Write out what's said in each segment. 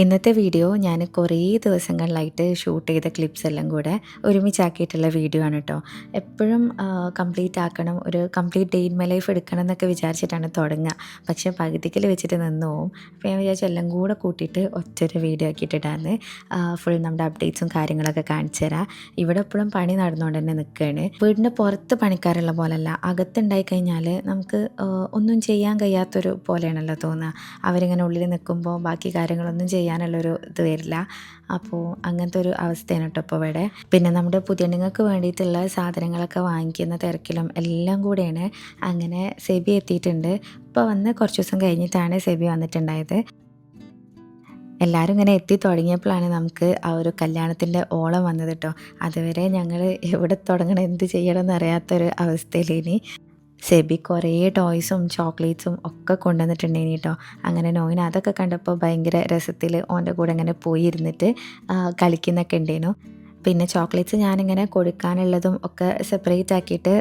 ഇന്നത്തെ വീഡിയോ ഞാൻ കുറേ ദിവസങ്ങളിലായിട്ട് ഷൂട്ട് ചെയ്ത ക്ലിപ്സ് എല്ലാം കൂടെ ഒരുമിച്ചാക്കിയിട്ടുള്ള വീഡിയോ ആണ് കേട്ടോ എപ്പോഴും കംപ്ലീറ്റ് ആക്കണം ഒരു complete day in my life എടുക്കണം എന്നൊക്കെ വിചാരിച്ചിട്ടാണ് തുടങ്ങുക. പക്ഷേ പകുതിക്കൽ വെച്ചിട്ട് നിന്ന്? പോവും അപ്പോൾ ഞാൻ വിചാരിച്ചു എല്ലാം കൂടെ കൂട്ടിയിട്ട് ഒറ്റൊരു വീഡിയോ ആക്കിയിട്ടിട്ടാണ് ഫുൾ നമ്മുടെ അപ്ഡേറ്റ്സും കാര്യങ്ങളൊക്കെ കാണിച്ചു തരാം. ഇവിടെ എപ്പോഴും പണി നടന്നുകൊണ്ട് തന്നെ നിൽക്കുകയാണ് വീടിന്റെ പുറത്ത് പണിക്കാരുള്ള പോലല്ല. അകത്തുണ്ടായി കഴിഞ്ഞാൽ നമുക്ക് ഒന്നും ചെയ്യാൻ കഴിയാത്തൊരു പോലെയാണല്ലോ തോന്നുക. അവരിങ്ങനെ ഉള്ളിൽ നിൽക്കുമ്പോൾ ബാക്കി കാര്യങ്ങളൊന്നും ചെയ്യാനുള്ളൊരു ഇത് വരില്ല. അപ്പോൾ അങ്ങനത്തെ ഒരു അവസ്ഥയാണ് കേട്ടോ ഇപ്പോൾ ഇവിടെ. പിന്നെ നമ്മുടെ പുതിയണ്ണുങ്ങൾക്ക് വേണ്ടിയിട്ടുള്ള സാധനങ്ങളൊക്കെ വാങ്ങിക്കുന്ന തിരക്കിലും എല്ലാം കൂടെയാണ് അങ്ങനെ സെബി എത്തിയിട്ടുണ്ട്. ഇപ്പോൾ വന്ന് കുറച്ച് ദിവസം കഴിഞ്ഞിട്ടാണ് സെബി വന്നിട്ടുണ്ടായത്. എല്ലാവരും ഇങ്ങനെ എത്തി തുടങ്ങിയപ്പോഴാണ് നമുക്ക് ആ ഒരു കല്യാണത്തിന്റെ ഓളം വന്നത് കേട്ടോ. അതുവരെ ഞങ്ങൾ എവിടെ തുടങ്ങണം എന്ത് ചെയ്യണം എന്നറിയാത്തൊരു അവസ്ഥയിലേനി. സെബി കുറേ ടോയ്സും ചോക്ലേറ്റ്സും ഒക്കെ കൊണ്ടുവന്നിട്ടുണ്ടേനി കേട്ടോ അങ്ങനെ നോയിന് അതൊക്കെ കണ്ടപ്പോൾ ഭയങ്കര രസത്തിൽ ഓന്റെ കൂടെ അങ്ങനെ പോയി ഇരുന്നിട്ട് കളിക്കുന്നൊക്കെ ഉണ്ടേനു പിന്നെ ചോക്ലേറ്റ്സ് ഞാനിങ്ങനെ കൊടുക്കാനുള്ളതും ഒക്കെ സെപ്പറേറ്റ് ആക്കിയിട്ട്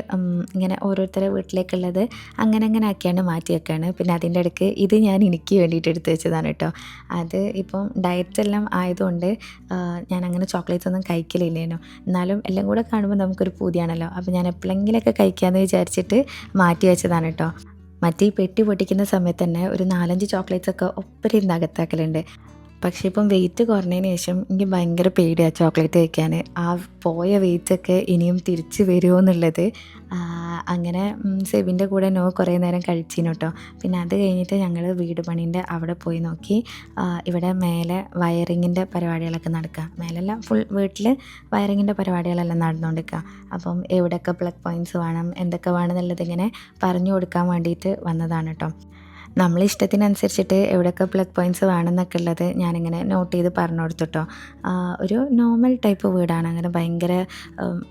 ഇങ്ങനെ ഓരോരുത്തരുടെ വീട്ടിലേക്കുള്ളത് അങ്ങനെ അങ്ങനെ ആക്കിയാണ് മാറ്റി വെക്കുകയാണ് പിന്നെ അതിന്റെ ഇടയ്ക്ക് ഇത് ഞാൻ എനിക്ക് വേണ്ടിയിട്ട് എടുത്ത് വെച്ചതാണ് കേട്ടോ. അത് ഇപ്പം ഡയറ്റ് എല്ലാം ആയതുകൊണ്ട് ഞാൻ അങ്ങനെ ചോക്ലേറ്റ്സ് ഒന്നും കഴിക്കലില്ലേനു. എന്നാലും എല്ലാം കൂടെ കാണുമ്പോൾ നമുക്കൊരു പൂതിയാണല്ലോ. അപ്പോൾ ഞാൻ എപ്പോഴെങ്കിലൊക്കെ കഴിക്കാമെന്ന് വിചാരിച്ചിട്ട് മാറ്റി വെച്ചതാണ് കേട്ടോ. മറ്റേ പെട്ടി പൊട്ടിക്കുന്ന സമയത്ത് തന്നെ ഒരു നാലഞ്ച് ചോക്ലേറ്റ്സ് ഒക്കെ ഒപ്പരം ഇരുന്ന് അകത്താക്കലുണ്ട് പക്ഷേ ഇപ്പം വെയിറ്റ് കുറഞ്ഞതിന് ശേഷം എനിക്ക് ഭയങ്കര പേടിയാണ് ചോക്ലേറ്റ് കഴിക്കാൻ ആ പോയ വെയിറ്റൊക്കെ ഇനിയും തിരിച്ച് വരുമോ എന്നുള്ളത് അങ്ങനെ സെബിന്റെ കൂടെ നോ കുറേ നേരം കഴിച്ചിന് കേട്ടോ പിന്നെ അത് കഴിഞ്ഞിട്ട് ഞങ്ങൾ വീട് പണീന്റെ അവിടെ പോയി നോക്കി. ഇവിടെ മേലെ വയറിങ്ങിന്റെ പരിപാടികളൊക്കെ നടക്കുക മേലല്ല ഫുൾ വീട്ടിൽ വയറിങ്ങിന്റെ പരിപാടികളെല്ലാം നടന്നുകൊണ്ടിരിക്കുക അപ്പം എവിടെയൊക്കെ പ്ലഗ് പോയിന്റ്സ് വേണം എന്തൊക്കെ വേണം എന്നുള്ളത് ഇങ്ങനെ പറഞ്ഞു കൊടുക്കാൻ വേണ്ടിയിട്ട് വന്നതാണ് കേട്ടോ നമ്മളെ ഇഷ്ടത്തിനനുസരിച്ചിട്ട് എവിടെയൊക്കെ പ്ലഗ് പോയിന്റ്സ് വേണമെന്നൊക്കെ ഉള്ളത് ഞാനിങ്ങനെ നോട്ട് ചെയ്ത് പറഞ്ഞു കൊടുത്തിട്ടോ ഒരു നോർമൽ ടൈപ്പ് വീടാണ്. അങ്ങനെ ഭയങ്കര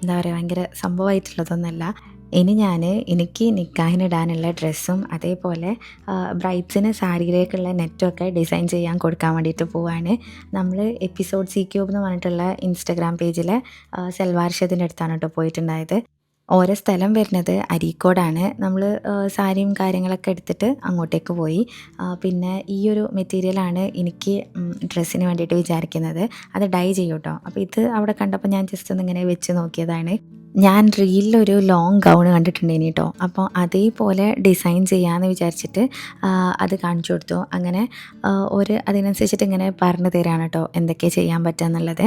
എന്താ പറയുക ഭയങ്കര സംഭവമായിട്ടുള്ളതൊന്നുമല്ല ഇനി ഞാൻ എനിക്ക് നിക്കാഹിനിടാനുള്ള ഡ്രസ്സും അതേപോലെ ബ്രൈറ്റ്സിന് സാരിയിലേക്കുള്ള നെറ്റൊക്കെ ഡിസൈൻ ചെയ്യാൻ കൊടുക്കാൻ വേണ്ടിയിട്ട് പോവാണ്. നമ്മൾ എപ്പിസോഡ് സി ക്യൂബ് എന്ന് പറഞ്ഞിട്ടുള്ള ഇൻസ്റ്റഗ്രാം പേജിലെ സെൽവാർഷത്തിന്റെ അടുത്താണ് കേട്ടോ പോയിട്ടുണ്ടായത്. ഓരോ സ്ഥലം വരുന്നത് അരീക്കോടാണ്. നമ്മൾ സാരിയും കാര്യങ്ങളൊക്കെ എടുത്തിട്ട് അങ്ങോട്ടേക്ക് പോയി. പിന്നെ ഈ ഒരു മെറ്റീരിയലാണ് എനിക്ക് ഡ്രസ്സിന് വേണ്ടിയിട്ട് വിചാരിക്കുന്നത്. അത് ഡൈ ചെയ്യും കേട്ടോ അപ്പോൾ ഇത് അവിടെ കണ്ടപ്പോൾ ഞാൻ ജസ്റ്റ് ഒന്ന് ഇങ്ങനെ വെച്ച് നോക്കിയതാണ്. ഞാൻ റീലിലൊരു ലോങ് ഗൗൺ കണ്ടിട്ടുണ്ടേനി കേട്ടോ അപ്പോൾ അതേപോലെ ഡിസൈൻ ചെയ്യാമെന്ന് വിചാരിച്ചിട്ട് അത് കാണിച്ചു കൊടുത്തു. അങ്ങനെ ഒരു അതിനനുസരിച്ചിട്ട് ഇങ്ങനെ പറഞ്ഞു തരാണ് കേട്ടോ എന്തൊക്കെ ചെയ്യാൻ പറ്റുക എന്നുള്ളത്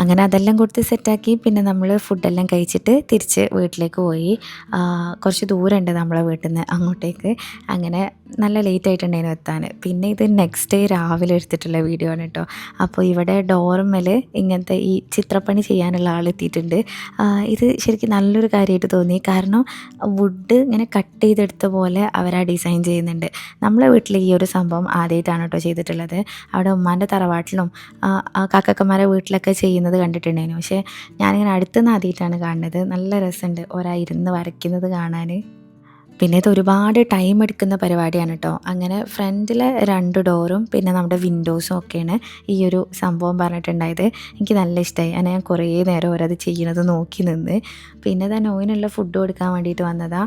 അങ്ങനെ അതെല്ലാം കൊടുത്ത് സെറ്റാക്കി പിന്നെ നമ്മൾ ഫുഡെല്ലാം കഴിച്ചിട്ട് തിരിച്ച് വീട്ടിലേക്ക് പോയി. കുറച്ച് ദൂരമുണ്ട് നമ്മളെ വീട്ടിൽ നിന്ന് അങ്ങോട്ടേക്ക്. അങ്ങനെ നല്ല ലേറ്റ് ആയിട്ടുണ്ടായിരുന്നു എത്താൻ. പിന്നെ ഇത് നെക്സ്റ്റ് ഡേ രാവിലെ എടുത്തിട്ടുള്ള വീഡിയോ ആണ് കേട്ടോ അപ്പോൾ ഇവിടെ ഡോർമൽ ഇങ്ങനത്തെ ഈ ചിത്രപ്പണി ചെയ്യാനുള്ള ആൾ എത്തിയിട്ടുണ്ട്. ഇത് ശരിക്കും നല്ലൊരു കാര്യമായിട്ട് തോന്നി. കാരണം വുഡ് ഇങ്ങനെ കട്ട് ചെയ്തെടുത്ത പോലെ അവർ ആ ഡിസൈൻ ചെയ്യുന്നുണ്ട്. നമ്മളെ വീട്ടിൽ ഈ ഒരു സംഭവം ആദ്യമായിട്ടാണ് കേട്ടോ ചെയ്തിട്ടുള്ളത്. അവിടെ ഉമ്മാന്റെ തറവാട്ടിലും കാക്കക്കന്മാരെ വീട്ടിലൊക്കെ ചെയ്യുന്നത് കണ്ടിട്ടുണ്ടായിരുന്നു. പക്ഷേ ഞാനിങ്ങനെ അടുത്തുനിന്ന് ആദ്യമായിട്ടാണ് കാണുന്നത്. നല്ല രസമുണ്ട്. ഒരാ ഇരുന്ന് വരയ്ക്കുന്നത് കാണാൻ. പിന്നെ ഇത് ഒരുപാട് ടൈം എടുക്കുന്ന പരിപാടിയാണ് കേട്ടോ അങ്ങനെ ഫ്രണ്ടിലെ രണ്ട് ഡോറും പിന്നെ നമ്മുടെ വിൻഡോസും ഒക്കെയാണ് ഈ ഒരു സംഭവം പറഞ്ഞിട്ടുണ്ടായത്. എനിക്ക് നല്ല ഇഷ്ടമായി അങ്ങനെ ഞാൻ കുറേ നേരം ഓരത് ചെയ്യണത് നോക്കി നിന്ന്. പിന്നെ തന്നെ ഓയിനുള്ള ഫുഡ് കൊടുക്കാൻ വേണ്ടിയിട്ട് വന്നതാ.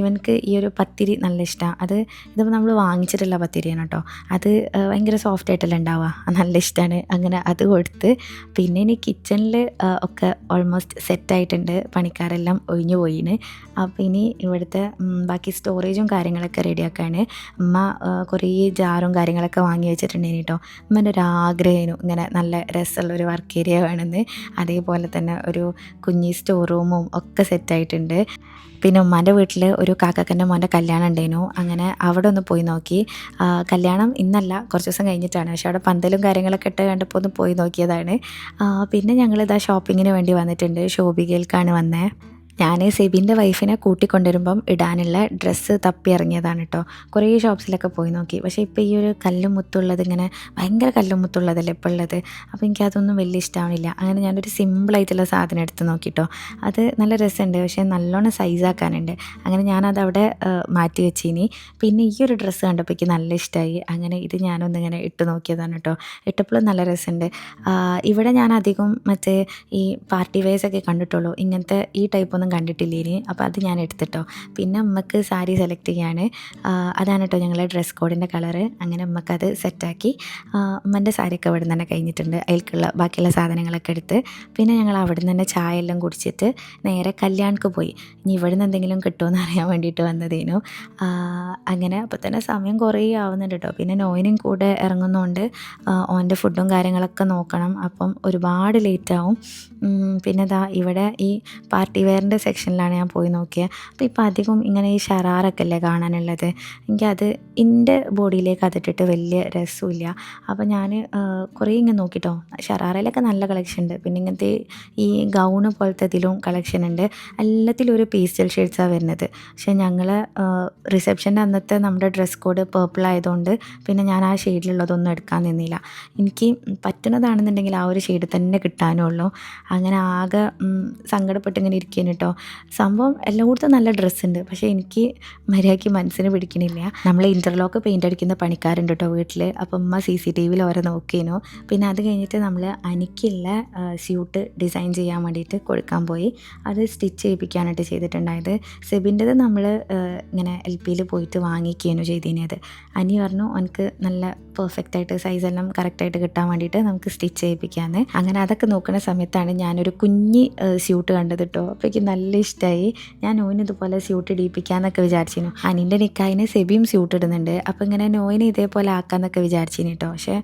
ഇവനക്ക് ഈ ഒരു പത്തിരി നല്ല ഇഷ്ടമാണ് അത് ഇതിപ്പോൾ നമ്മൾ വാങ്ങിച്ചിട്ടുള്ള പത്തിരിയാണ് കേട്ടോ അത് ഭയങ്കര സോഫ്റ്റ് ആയിട്ടല്ല ഉണ്ടാവുക നല്ല ഇഷ്ടമാണ് അങ്ങനെ അത് കൊടുത്ത് പിന്നെ ഇനി കിച്ചണിൽ ഒക്കെ ഓൾമോസ്റ്റ് സെറ്റായിട്ടുണ്ട് പണിക്കാരെല്ലാം ഒഴിഞ്ഞു പോയിന്. അപ്പോൾ ഇനി ഇവിടുത്തെ ബാക്കി സ്റ്റോറേജും കാര്യങ്ങളൊക്കെ റെഡിയാക്കാണ് അമ്മ കുറേ ജാറും കാര്യങ്ങളൊക്കെ വാങ്ങി വെച്ചിട്ടുണ്ടേനി കേട്ടോ അമ്മേന്റെ ഒരു ആഗ്രഹമായിരുന്നു ഇങ്ങനെ നല്ല രസമുള്ള ഒരു വർക്ക് ഏരിയ വേണമെന്ന് അതേപോലെ തന്നെ ഒരു കുഞ്ഞി സ്റ്റോർ റൂമും ഒക്കെ സെറ്റായിട്ടുണ്ട് പിന്നെ ഉമ്മാന്റെ വീട്ടിൽ ഒരു കാക്കക്കന്റെ മോന്റെ കല്യാണം ഉണ്ടായിരുന്നു അങ്ങനെ അവിടെ ഒന്ന് പോയി നോക്കി. കല്യാണം ഇന്നല്ല കുറച്ച് ദിവസം കഴിഞ്ഞിട്ടാണ്. പക്ഷെ അവിടെ പന്തലും കാര്യങ്ങളൊക്കെ ഇട്ട് കണ്ടപ്പോൾ ഒന്ന് പോയി നോക്കിയതാണ്. പിന്നെ ഞങ്ങളിതാ ഷോപ്പിങ്ങിന് വേണ്ടി വന്നിട്ടുണ്ട്. ശോഭികയിൽക്കാണ് വന്നത് ഞാൻ സെബിന്റെ വൈഫിനെ കൂട്ടിക്കൊണ്ടുവരുമ്പം ഇടാനുള്ള ഡ്രസ്സ് തപ്പി ഇറങ്ങിയതാണ് കേട്ടോ കുറേ ഷോപ്സിലൊക്കെ പോയി നോക്കി. പക്ഷേ ഇപ്പോൾ ഈ ഒരു കല്ലും മുത്തുള്ളത് ഇങ്ങനെ ഭയങ്കര കല്ലും മുത്തുള്ളതല്ലേ ഇപ്പോൾ ഉള്ളത് അപ്പോൾ എനിക്കതൊന്നും വലിയ ഇഷ്ടമാവില്ല അങ്ങനെ ഞാനൊരു സിമ്പിളായിട്ടുള്ള സാധനം എടുത്ത് നോക്കിട്ടോ അത് നല്ല രസമുണ്ട്. പക്ഷേ നല്ലോണം സൈസാക്കാനുണ്ട് അങ്ങനെ ഞാനത് അവിടെ മാറ്റി വെച്ചിനി. പിന്നെ ഈ ഒരു ഡ്രസ്സ് കണ്ടപ്പോൾ എനിക്ക് നല്ല ഇഷ്ടമായി അങ്ങനെ ഇത് ഞാനൊന്നിങ്ങനെ ഇട്ട് നോക്കിയതാണ് കേട്ടോ ഇട്ടപ്പോഴും നല്ല രസമുണ്ട്. ഇവിടെ ഞാൻ അധികം മറ്റേ ഈ പാർട്ടി വെയർസ് കണ്ടിട്ടുള്ളൂ. ഇങ്ങനത്തെ ഈ ടൈപ്പ് ഒന്നും കണ്ടിട്ടില്ലേനി. അപ്പോൾ അത് ഞാൻ എടുത്തിട്ടോ. പിന്നെ അമ്മയ്ക്ക് സാരി സെലക്ട് ചെയ്യാണ്. അതാണ് കേട്ടോ ഞങ്ങളെ ഡ്രസ് കോഡിന്റെ കളറ് അങ്ങനെ അമ്മക്കത് സെറ്റാക്കി അമ്മന്റെ സാരിയൊക്കെ അവിടെ നിന്ന് തന്നെ കഴിഞ്ഞിട്ടുണ്ട്. അതിലേക്കുള്ള ബാക്കിയുള്ള സാധനങ്ങളൊക്കെ എടുത്ത്. പിന്നെ ഞങ്ങൾ അവിടെ നിന്ന് തന്നെ ചായ എല്ലാം കുടിച്ചിട്ട് നേരെ കല്യാണക്ക് പോയി. ഇനി ഇവിടെ നിന്ന് എന്തെങ്കിലും കിട്ടുമോ എന്ന് അറിയാൻ വേണ്ടിയിട്ട് വന്നതേനു. അങ്ങനെ അപ്പോൾ തന്നെ സമയം കുറേ ആവുന്നുണ്ട് കേട്ടോ പിന്നെ നോയിനും കൂടെ ഇറങ്ങുന്നതുകൊണ്ട് ഓന്റെ ഫുഡും കാര്യങ്ങളൊക്കെ നോക്കണം. അപ്പം ഒരുപാട് ലേറ്റ് ആവും. പിന്നെ ദാ ഇവിടെ ഈ പാർട്ടി വെയറിന്റെ സെക്ഷനിലാണ് ഞാൻ പോയി നോക്കിയത് അപ്പോൾ ഇപ്പോൾ അധികം ഇങ്ങനെ ഈ ഷറാറൊക്കെ അല്ലേ കാണാനുള്ളത് എനിക്കത് എന്റെ ബോഡിയിലേക്ക് അതിട്ടിട്ട് വലിയ രസമില്ല അപ്പോൾ ഞാൻ കുറേ ഇങ്ങനെ നോക്കിട്ടോ. ഷറാറയിലൊക്കെ നല്ല കളക്ഷൻ ഉണ്ട്. പിന്നെ ഇങ്ങനത്തെ ഈ ഗൗണ് പോലത്തെ ഇതിലും കളക്ഷൻ ഉണ്ട്. എല്ലാത്തിലും ഒരു പേസ്റ്റൽ ഷെയ്ഡ്സാണ് വരുന്നത്. പക്ഷേ ഞങ്ങൾ റിസപ്ഷന്റെ അന്നത്തെ നമ്മുടെ ഡ്രസ് കോഡ് പേർപ്പിൾ ആയതുകൊണ്ട് പിന്നെ ഞാൻ ആ ഷെയ്ഡിലുള്ളതൊന്നും എടുക്കാൻ നിന്നില്ല. എനിക്ക് പറ്റുന്നതാണെന്നുണ്ടെങ്കിൽ ആ ഒരു ഷെയ്ഡ് തന്നെ കിട്ടാനുള്ളൂ. അങ്ങനെ ആകെ സങ്കടപ്പെട്ട് ഇങ്ങനെ ഇരിക്കുന്നു സംഭവം എല്ലായിടത്തും നല്ല ഡ്രസ്സ് ഉണ്ട്. പക്ഷേ എനിക്ക് മര്യാദയ്ക്ക് മനസ്സിന് പിടിക്കണില്ല. നമ്മൾ ഇന്റർലോക്ക് പെയിന്റ് അടിക്കുന്ന പണിക്കാരുണ്ട് കേട്ടോ വീട്ടിൽ അപ്പം ഉമ്മ സി സി ടി വിയിൽ ഓരോ നോക്കിയിരുന്നു പിന്നെ അത് കഴിഞ്ഞിട്ട് നമ്മൾ അനിക്കുള്ള സ്യൂട്ട് ഡിസൈൻ ചെയ്യാൻ വേണ്ടിയിട്ട് കൊടുക്കാൻ പോയി. അത് സ്റ്റിച്ച് ചെയ്യിപ്പിക്കാനായിട്ട് ചെയ്തിട്ടുണ്ടായത്. സെബിന്റെത് നമ്മൾ ഇങ്ങനെ എൽ പിയിൽ പോയിട്ട് വാങ്ങിക്കുകയാണ് ചെയ്തിനത്. അനി പറഞ്ഞു എനിക്ക് നല്ല പെർഫെക്റ്റ് ആയിട്ട് സൈസെല്ലാം കറക്റ്റായിട്ട് കിട്ടാൻ വേണ്ടിയിട്ട് നമുക്ക് സ്റ്റിച്ച് ചെയ്യിപ്പിക്കാമെന്ന് അങ്ങനെ അതൊക്കെ നോക്കുന്ന സമയത്താണ് ഞാനൊരു കുഞ്ഞി സ്യൂട്ട് കണ്ടത് കേട്ടോ. അപ്പോഴേക്കും എനിക്ക് നല്ല ഇഷ്ടമായി ഞാൻ നോയിന് ഇതുപോലെ സ്യൂട്ട് ഇടിപ്പിക്കാമെന്നൊക്കെ വിചാരിച്ചിരുന്നു. അനിന്റെ നിക്കായിന് സെബിയും സ്യൂട്ട് ഇടുന്നുണ്ട്. അപ്പോൾ ഇങ്ങനെ നോയിനെ ഇതേപോലെ ആക്കാമെന്നൊക്കെ വിചാരിച്ചിരുന്നു കേട്ടോ പക്ഷേ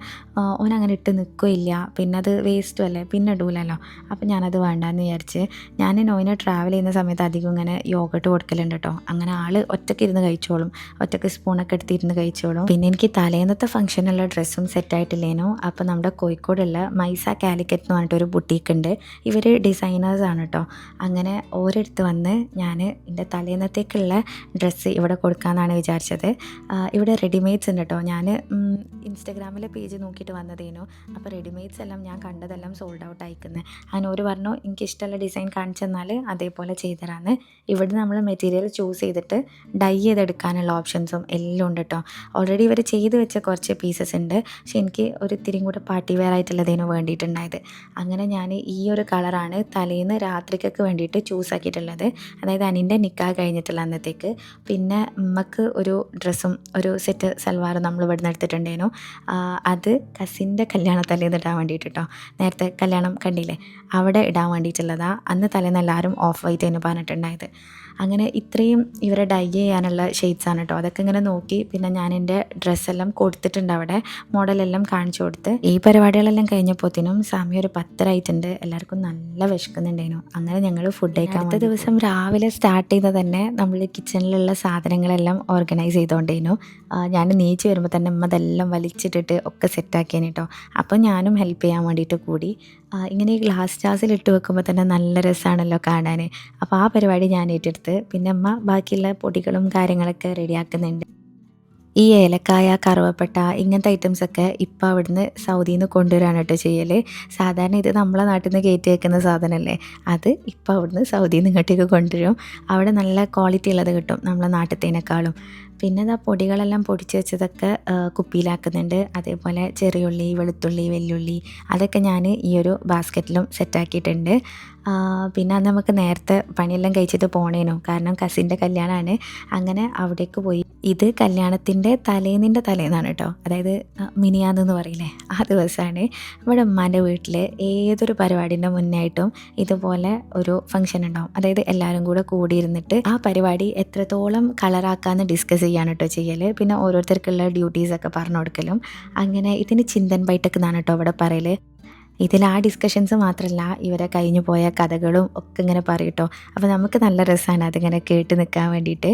ഓൻ അങ്ങനെ ഇട്ട് നിൽക്കില്ല പിന്നെ അത് വേസ്റ്റും അല്ലേ? പിന്നെ ഇടൂലല്ലോ. അപ്പോൾ ഞാനത് വേണ്ടാന്ന് വിചാരിച്ച് ഞാൻ നോയിനെ ട്രാവൽ ചെയ്യുന്ന സമയത്ത് അധികം ഇങ്ങനെ യോഗട്ട് കൊടുക്കലുണ്ട് കേട്ടോ അങ്ങനെ ആൾ ഒറ്റയ്ക്ക് ഇരുന്ന് കഴിച്ചോളും. ഒറ്റയ്ക്ക് സ്പൂണൊക്കെ എടുത്തിരുന്ന് കഴിച്ചോളും. പിന്നെ എനിക്ക് തലേന്നത്തെ ഫംഗ്ഷനുള്ള ഡ്രസ്സും സെറ്റായിട്ടില്ലേനോ അപ്പോൾ നമ്മുടെ കോഴിക്കോടുള്ള മൈസ കാലിക്കറ്റ് എന്ന് പറഞ്ഞിട്ടൊരു ബുട്ടീക്ക് ഉണ്ട്. ഇവർ ഡിസൈനേഴ്സാണ് കേട്ടോ അങ്ങനെ ഓരോരുത്ത് വന്ന് ഞാൻ എന്റെ തലേന്നത്തേക്കുള്ള ഡ്രസ്സ് ഇവിടെ കൊടുക്കാമെന്നാണ് വിചാരിച്ചത്. ഇവിടെ റെഡിമെയ്ഡ്സ് ഉണ്ട് കേട്ടോ ഞാൻ ഇൻസ്റ്റഗ്രാമിലെ പേജ് നോക്കിയിട്ട് വന്നതേനു. അപ്പോൾ റെഡിമെയ്ഡ്സ് എല്ലാം ഞാൻ കണ്ടതെല്ലാം സോൾഡ് ഔട്ട് അയക്കുന്നത് അങ്ങനെ ഒരു പറഞ്ഞു എനിക്ക് ഇഷ്ടമുള്ള ഡിസൈൻ കാണിച്ചു തന്നാൽ അതേപോലെ ചെയ്തുതരാമെന്ന് ഇവിടെ നമ്മൾ മെറ്റീരിയൽ ചൂസ് ചെയ്തിട്ട് ഡൈ ചെയ്തെടുക്കാനുള്ള ഓപ്ഷൻസും എല്ലാം ഉണ്ട് കേട്ടോ ഓൾറെഡി ഇവർ ചെയ്ത് വെച്ച കുറച്ച് പീസസ് ഉണ്ട്. പക്ഷെ എനിക്ക് ഒരു ഇത്തിരിയും കൂടെ പാർട്ടി വെയർ ആയിട്ടുള്ളതിന് വേണ്ടിയിട്ടുണ്ടായത്. അങ്ങനെ ഞാൻ ഈ ഒരു കളറാണ് തലേന്ന് രാത്രിക്കൊക്കെ വേണ്ടിയിട്ട് ചൂസ് ആക്കിയിട്ടുള്ളത് അതായത് അനിന്റെ നിക്കാ കഴിഞ്ഞിട്ടുള്ള അന്നത്തേക്ക്. പിന്നെ ഉമ്മക്ക് ഒരു ഡ്രസ്സും ഒരു സെറ്റ് സൽവാറും നമ്മൾ ഇവിടെ നിന്ന് എടുത്തിട്ടുണ്ടേനു അത് കസിന്റെ കല്യാണ തലേന്ന് ഇടാൻ വേണ്ടിയിട്ട് കേട്ടോ നേരത്തെ കല്യാണം കണ്ടില്ലേ? അവിടെ ഇടാൻ വേണ്ടിയിട്ടുള്ളതാണ് അന്ന് തലേന്ന് എല്ലാവരും ഓഫ് വൈറ്റ് എന്ന് പറഞ്ഞിട്ടുണ്ടായത്. അങ്ങനെ ഇത്രയും ഇവരെ ഡൈ ചെയ്യാനുള്ള ഷെയ്ഡ്സ് ആണ് കേട്ടോ. അതൊക്കെ ഇങ്ങനെ നോക്കി പിന്നെ ഞാൻ എന്റെ ഡ്രസ്സെല്ലാം കൊടുത്തിട്ടുണ്ട് അവിടെ. മോഡലെല്ലാം കാണിച്ചു കൊടുത്ത്. ഈ പരിപാടികളെല്ലാം കഴിഞ്ഞപ്പോഴത്തേനും സമയം ഒരു പത്തരായിട്ടുണ്ട്. എല്ലാവർക്കും നല്ല വിശക്കുന്നുണ്ടായിരുന്നു. അങ്ങനെ ഞങ്ങൾ ഫുഡ് കഴിക്കാൻ അടുത്ത ദിവസം രാവിലെ സ്റ്റാർട്ട് ചെയ്ത തന്നെ നമ്മൾ കിച്ചണിലുള്ള സാധനങ്ങളെല്ലാം ഓർഗനൈസ് ചെയ്തുകൊണ്ടേനു ഞാൻ നീച്ച് വരുമ്പോൾ തന്നെ അമ്മ അതെല്ലാം വലിച്ചിട്ടിട്ട് ഒക്കെ സെറ്റാക്കിയേനെ കേട്ടോ അപ്പോൾ ഞാനും ഹെൽപ്പ് ചെയ്യാൻ വേണ്ടിയിട്ട് കൂടി. ഇങ്ങനെ ഈ ഗ്ലാസ് ജാസിൽ ഇട്ട് വെക്കുമ്പോൾ തന്നെ നല്ല രസമാണല്ലോ കാണാൻ അപ്പോൾ ആ പരിപാടി ഞാൻ ഏറ്റെടുത്ത് പിന്നെ അമ്മ ബാക്കിയുള്ള പൊടികളും കാര്യങ്ങളൊക്കെ റെഡിയാക്കുന്നുണ്ട്. ഈ ഏലക്കായ കറുവപ്പട്ട ഇങ്ങനത്തെ ഐറ്റംസൊക്കെ ഇപ്പോൾ അവിടുന്ന് സൗദിയിൽ നിന്ന് കൊണ്ടുവരാണ് കേട്ടോ ചെയ്യൽ സാധാരണ ഇത് നമ്മളെ നാട്ടിൽ നിന്ന് കയറ്റി വെക്കുന്ന സാധനമല്ലേ അത് ഇപ്പോൾ അവിടുന്ന് സൗദിയിൽ നിന്ന് ഇങ്ങോട്ടേക്ക് കൊണ്ടുവരും. അവിടെ നല്ല ക്വാളിറ്റി ഉള്ളത് കിട്ടും നമ്മളെ നാട്ടിലത്തേനേക്കാളും പിന്നെ ഇതാ പൊടികളെല്ലാം പൊടിച്ച് വെച്ചതൊക്കെ കുപ്പിയിലാക്കുന്നുണ്ട്. അതേപോലെ ചെറിയുള്ളി വെളുത്തുള്ളി വെല്ലുള്ളി അതൊക്കെ ഞാൻ ഈ ഒരു ബാസ്ക്കറ്റിലും സെറ്റാക്കിയിട്ടുണ്ട്. പിന്നെ അന്ന് നമുക്ക് നേരത്തെ പണിയെല്ലാം കഴിച്ചിട്ട് പോണേനു. കാരണം കസിന്റെ കല്യാണമാണ് അങ്ങനെ അവിടേക്ക് പോയി. ഇത് കല്യാണത്തിന്റെ തലേന്നിന്റെ തലേന്നാണ് കേട്ടോ അതായത് മിനിയാന്ന് എന്ന് പറയില്ലേ ആ ദിവസമാണ് ഇവിടെ ഉമ്മാന്റെ വീട്ടിൽ ഏതൊരു പരിപാടിന്റെ മുന്നായിട്ടും ഇതുപോലെ ഒരു ഫംഗ്ഷൻ ഉണ്ടാവും അതായത് എല്ലാവരും കൂടെ കൂടിയിരുന്നിട്ട് ആ പരിപാടി എത്രത്തോളം കളറാക്കാമെന്ന് ഡിസ്കസ് ചെയ്യാണ് കേട്ടോ ചെയ്യൽ പിന്നെ ഓരോരുത്തർക്കുള്ള ഡ്യൂട്ടീസൊക്കെ പറഞ്ഞു കൊടുക്കലും. അങ്ങനെ ഇതിന് ചിന്തൻ ബൈട്ടക്ക് എന്നാണ് കേട്ടോ ഇവിടെ പറയൽ ഇതിൽ ആ ഡിസ്കഷൻസ് മാത്രമല്ല ഇവരെ കഴിഞ്ഞു പോയ കഥകളും ഒക്കെ ഇങ്ങനെ പറയട്ടോ അപ്പോൾ നമുക്ക് നല്ല രസമാണ് അതിങ്ങനെ കേട്ട് നിൽക്കാൻ വേണ്ടിയിട്ട്.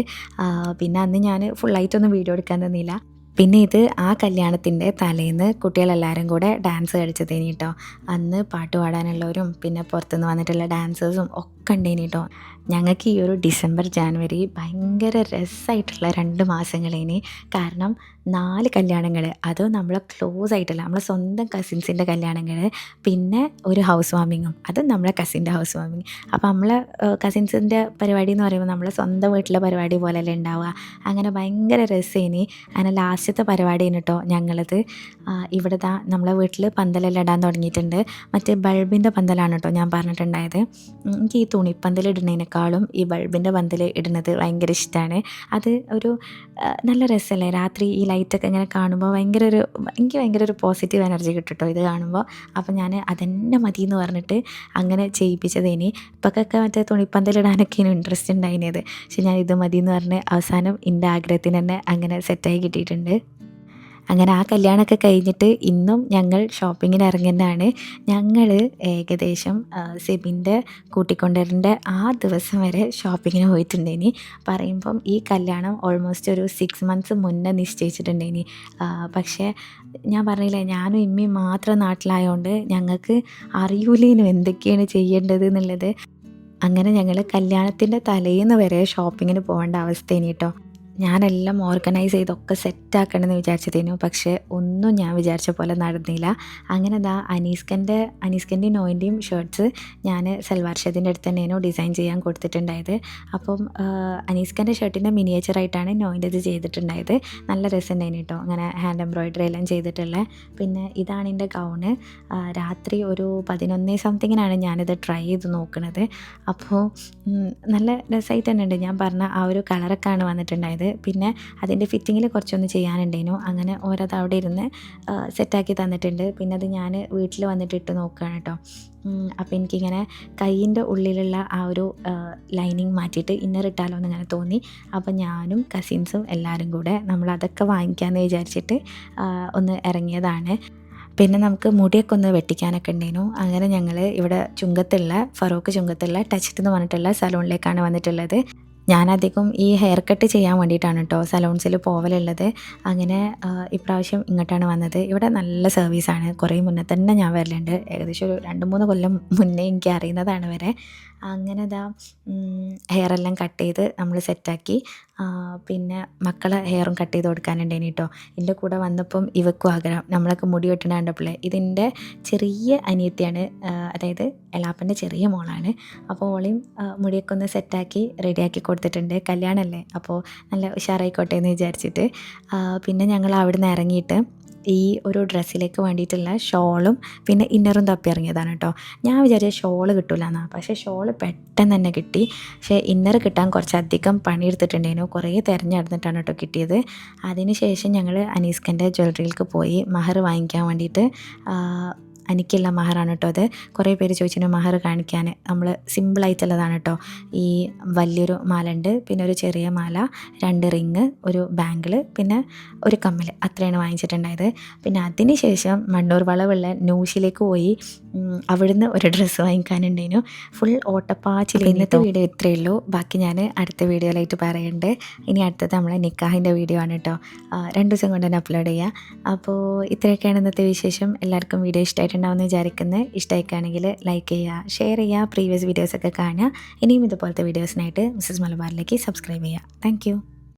പിന്നെ അന്ന് ഞാൻ ഫുള്ളായിട്ടൊന്നും വീഡിയോ എടുക്കാൻ തന്നില്ല പിന്നെ ഇത് ആ കല്യാണത്തിന്റെ തലേന്ന് കുട്ടികളെല്ലാവരും കൂടെ ഡാൻസ് കളിച്ചത് കേട്ടോ അന്ന് പാട്ട് പാടാനുള്ളവരും പിന്നെ പുറത്തുനിന്ന് വന്നിട്ടുള്ള ഡാൻസേഴ്സും ഒക്കെ ഉണ്ടേനി കേട്ടോ ഞങ്ങൾക്ക് ഈ ഒരു ഡിസംബർ ജാനുവരി ഭയങ്കര രസമായിട്ടുള്ള രണ്ട് മാസങ്ങളേനി. കാരണം നാല് കല്യാണങ്ങൾ അത് നമ്മളെ ക്ലോസ് ആയിട്ടല്ല. നമ്മളെ സ്വന്തം കസിൻസിന്റെ കല്യാണങ്ങൾ പിന്നെ ഒരു ഹൗസ് വാമിങ്ങും അത് നമ്മളെ കസിന്റെ ഹൗസ് വാമിങ് അപ്പോൾ നമ്മളെ കസിൻസിന്റെ പരിപാടി എന്ന് പറയുമ്പോൾ നമ്മളെ സ്വന്തം വീട്ടിലെ പരിപാടി പോലെയല്ലേ ഉണ്ടാവുക അങ്ങനെ ഭയങ്കര രസേനി. അങ്ങനെ ലാസ്റ്റത്തെ പരിപാടിയാണ് കേട്ടോ ഞങ്ങളത്. ഇവിടെ നമ്മളെ വീട്ടിൽ പന്തലെല്ലാം ഇടാൻ തുടങ്ങിയിട്ടുണ്ട്. മറ്റേ ബൾബിന്റെ പന്തലാണ് കേട്ടോ ഞാൻ പറഞ്ഞിട്ടുണ്ടായത്. എനിക്ക് ഈ തുണിപ്പന്തൽ ഇടുന്നതിനേക്കാളും ഈ ബൾബിന്റെ പന്തൽ ഇടുന്നത് ഭയങ്കര ഇഷ്ടമാണ് അത് ഒരു നല്ല രസമല്ലേ രാത്രി ഈ ലൈറ്റൊക്കെ ഇങ്ങനെ കാണുമ്പോൾ ഭയങ്കര ഒരു എനിക്ക് ഭയങ്കര ഒരു പോസിറ്റീവ് എനർജി കിട്ടും കേട്ടോ ഇത് കാണുമ്പോൾ അപ്പോൾ ഞാൻ അതെന്നെ മതി എന്ന് പറഞ്ഞിട്ട് അങ്ങനെ ചെയ്യിപ്പിച്ചത് ഇനി ഇപ്പോഴൊക്കെ മറ്റേ തുണിപ്പന്തലിടാനൊക്കെയാണ് ഇൻട്രസ്റ്റ് ഉണ്ടായിരുന്നത് പക്ഷെ ഞാൻ ഇത് മതി എന്ന് പറഞ്ഞ് അവസാനം എന്റെ ആഗ്രഹത്തിന് തന്നെ അങ്ങനെ സെറ്റായി കിട്ടിയിട്ടുണ്ട്. അങ്ങനെ ആ കല്യാണമൊക്കെ കഴിഞ്ഞിട്ട് ഇന്നും ഞങ്ങൾ ഷോപ്പിങ്ങിന് ഇറങ്ങുന്നതാണ് ഞങ്ങൾ ഏകദേശം സെബിന്റെ കൂട്ടിക്കൊണ്ടുവരേണ്ട ആ ദിവസം വരെ ഷോപ്പിങ്ങിന് പോയിട്ടുണ്ടേനി. പറയുമ്പം ഈ കല്യാണം ഓൾമോസ്റ്റ് ഒരു സിക്സ് മന്ത്സ് മുന്നേ നിശ്ചയിച്ചിട്ടുണ്ടേനി. പക്ഷേ ഞാൻ പറഞ്ഞില്ലേ ഞാനും ഇമ്മയും മാത്രം നാട്ടിലായതുകൊണ്ട് ഞങ്ങൾക്ക് അറിയൂലേനും എന്തൊക്കെയാണ് ചെയ്യേണ്ടത് എന്നുള്ളത്. അങ്ങനെ ഞങ്ങൾ കല്യാണത്തിന്റെ തലേന്ന് വരെ ഷോപ്പിങ്ങിന് പോകേണ്ട അവസ്ഥയാണ് കേട്ടോ ഞാനെല്ലാം ഓർഗനൈസ് ചെയ്തൊക്കെ സെറ്റാക്കണമെന്ന് വിചാരിച്ചതേനു. പക്ഷേ ഒന്നും ഞാൻ വിചാരിച്ച പോലെ നടന്നില്ല. അങ്ങനെ ദാ അനീസ്കന്റെ അനീസ്കന്റെയും നോയിന്റെയും ഷർട്ട്സ് ഞാൻ സൽവാർ ഷെഡിന്റെ അടുത്ത് തന്നെയാണ് ഡിസൈൻ ചെയ്യാൻ കൊടുത്തിട്ടുണ്ടായത്. അപ്പം അനീസ്കന്റെ ഷർട്ടിന്റെ മിനിയേച്ചറായിട്ടാണ് നോയിന്റെത് ചെയ്തിട്ടുണ്ടായത്. നല്ല രസമുണ്ടായിരുന്നു കേട്ടോ അങ്ങനെ ഹാൻഡ് എംബ്രോയിഡറി എല്ലാം ചെയ്തിട്ടുള്ളത് പിന്നെ ഇതാണ് എന്റെ ഗൗണ് രാത്രി ഒരു പതിനൊന്നേ സംതിങ്ങിനാണ് ഞാനിത് ട്രൈ ചെയ്ത് നോക്കുന്നത് അപ്പോൾ നല്ല രസമായിട്ട് തന്നെ ഉണ്ട്. ഞാൻ പറഞ്ഞ ആ ഒരു കളറൊക്കെയാണ് വന്നിട്ടുണ്ടായത്. പിന്നെ അതിന്റെ ഫിറ്റിങ്ങിൽ കുറച്ചൊന്ന് ചെയ്യാനുണ്ടേനു അങ്ങനെ ഓരത് അവിടെ ഇരുന്ന് സെറ്റാക്കി തന്നിട്ടുണ്ട്. പിന്നെ അത് ഞാൻ വീട്ടിൽ വന്നിട്ട് ഇട്ട് നോക്കുകയാണ് കേട്ടോ. അപ്പോൾ എനിക്കിങ്ങനെ കൈയിന്റെ ഉള്ളിലുള്ള ആ ഒരു ലൈനിങ് മാറ്റിയിട്ട് ഇന്നർ ഇട്ടാലോ എന്ന് ഇങ്ങനെ തോന്നി. അപ്പോൾ ഞാനും കസിൻസും എല്ലാവരും കൂടെ നമ്മൾ അതൊക്കെ വാങ്ങിക്കാമെന്ന് വിചാരിച്ചിട്ട് ഒന്ന് ഇറങ്ങിയതാണ്. പിന്നെ നമുക്ക് മുടിയൊക്കെ ഒന്ന് വെട്ടിക്കാനൊക്കെ ഉണ്ടേനു അങ്ങനെ ഞങ്ങൾ ഇവിടെ ചുങ്കത്തുള്ള ഫറോക്ക് ചുങ്കത്തുള്ള ടച്ചിട്ട് എന്ന് പറഞ്ഞിട്ടുള്ള സലൂണിലേക്കാണ് വന്നിട്ടുള്ളത്. ഞാനധികം ഈ ഹെയർ കട്ട് ചെയ്യാൻ വേണ്ടിയിട്ടാണ് കേട്ടോ സലൂൺസിൽ പോവലുള്ളത്. അങ്ങനെ ഇപ്രാവശ്യം ഇങ്ങോട്ടാണ് വന്നത്. ഇവിടെ നല്ല സർവീസാണ് കുറേ മുന്നേ തന്നെ ഞാൻ വരലുണ്ട്. ഏകദേശം ഒരു രണ്ട് മൂന്ന് കൊല്ലം മുന്നേ എനിക്ക് അറിയുന്നതാണ് വരെ. അങ്ങനെ ഇതാ ഹെയർ എല്ലാം കട്ട് ചെയ്ത് നമ്മൾ സെറ്റാക്കി പിന്നെ മക്കളെ ഹെയറും കട്ട് ചെയ്ത് കൊടുക്കാനുണ്ടേനി കേട്ടോ എന്റെ കൂടെ വന്നപ്പം ഇവക്കും ആഗ്രഹം. നമ്മളൊക്കെ മുടി വെട്ടണ കണ്ടപ്പോഴേ ഇതിന്റെ ചെറിയ അനിയത്തിയാണ് അതായത് എളാപ്പന്റെ ചെറിയ മോളാണ്. അപ്പോൾ ഓളെയും മുടിയൊക്കെ ഒന്ന് സെറ്റാക്കി റെഡിയാക്കി കൊടുത്തിട്ടുണ്ട്. കല്യാണമല്ലേ അപ്പോൾ നല്ല ഉഷാറായിക്കോട്ടെ എന്ന് വിചാരിച്ചിട്ട്. പിന്നെ ഞങ്ങൾ അവിടുന്ന് ഇറങ്ങിയിട്ട് ഈ ഒരു ഡ്രസ്സിലേക്ക് വേണ്ടിയിട്ടുള്ള ഷോളും പിന്നെ ഇന്നറും തപ്പി ഇറങ്ങിയതാണ് കേട്ടോ ഞാൻ വിചാരിച്ച ഷോൾ കിട്ടില്ല എന്നാ പക്ഷേ ഷോൾ പെട്ടെന്ന് തന്നെ കിട്ടി. പക്ഷേ ഇന്നർ കിട്ടാൻ കുറച്ചധികം പണിയെടുത്തിട്ടുണ്ടായിരുന്നു. കുറേ തിരഞ്ഞെടുത്തിട്ടാണ് കേട്ടോ കിട്ടിയത്. അതിന് ശേഷം ഞങ്ങൾ അനീസ്കന്റെ ജ്വല്ലറിയിലേക്ക് പോയി മഹർ വാങ്ങിക്കാൻ വേണ്ടിയിട്ട് എനിക്കുള്ള മഹറാണ് കേട്ടോ അത് കുറേ പേര് ചോദിച്ചിട്ട് മഹർ കാണിക്കാൻ. നമ്മൾ സിമ്പിളായിട്ടുള്ളതാണ് കേട്ടോ ഈ വലിയൊരു മാല ഉണ്ട് പിന്നെ ഒരു ചെറിയ മാല രണ്ട് റിങ് ഒരു ബാങ്കിൾ പിന്നെ ഒരു കമ്മൽ അത്രയാണ് വാങ്ങിച്ചിട്ടുണ്ടായത്. പിന്നെ അതിന് ശേഷം മണ്ണൂർ വളവുള്ള ന്യൂസിലേക്ക് പോയി അവിടുന്ന് ഒരു ഡ്രസ്സ് വാങ്ങിക്കാനുണ്ടായിരുന്നു ഫുൾ ഓട്ടപ്പാച്ചിൽ ഇന്നത്തെ വീഡിയോ ഇത്രയേ ഉള്ളൂ. ബാക്കി ഞാൻ അടുത്ത വീഡിയോയിലായിട്ട് പറയുന്നുണ്ട് ഇനി അടുത്തത് നമ്മളെ നിക്കാഹിന്റെ വീഡിയോ ആണ് കേട്ടോ രണ്ട് ദിവസം കൊണ്ട് തന്നെ അപ്ലോഡ് ചെയ്യുക അപ്പോൾ ഇത്രയൊക്കെയാണ് ഇന്നത്തെ വിശേഷം. എല്ലാവർക്കും വീഡിയോ ഇഷ്ടമായിട്ടുണ്ടാവുമെന്ന് വിചാരിക്കുന്നത് ഇഷ്ടമായിക്കാണെങ്കിൽ ലൈക്ക് ചെയ്യുക ഷെയർ ചെയ്യുക പ്രീവിയസ് വീഡിയോസൊക്കെ കാണുക. ഇനിയും ഇതുപോലത്തെ വീഡിയോസിനായിട്ട് മിസ്സസ് മലബാറിലേക്ക് സബ്സ്ക്രൈബ് ചെയ്യുക. താങ്ക്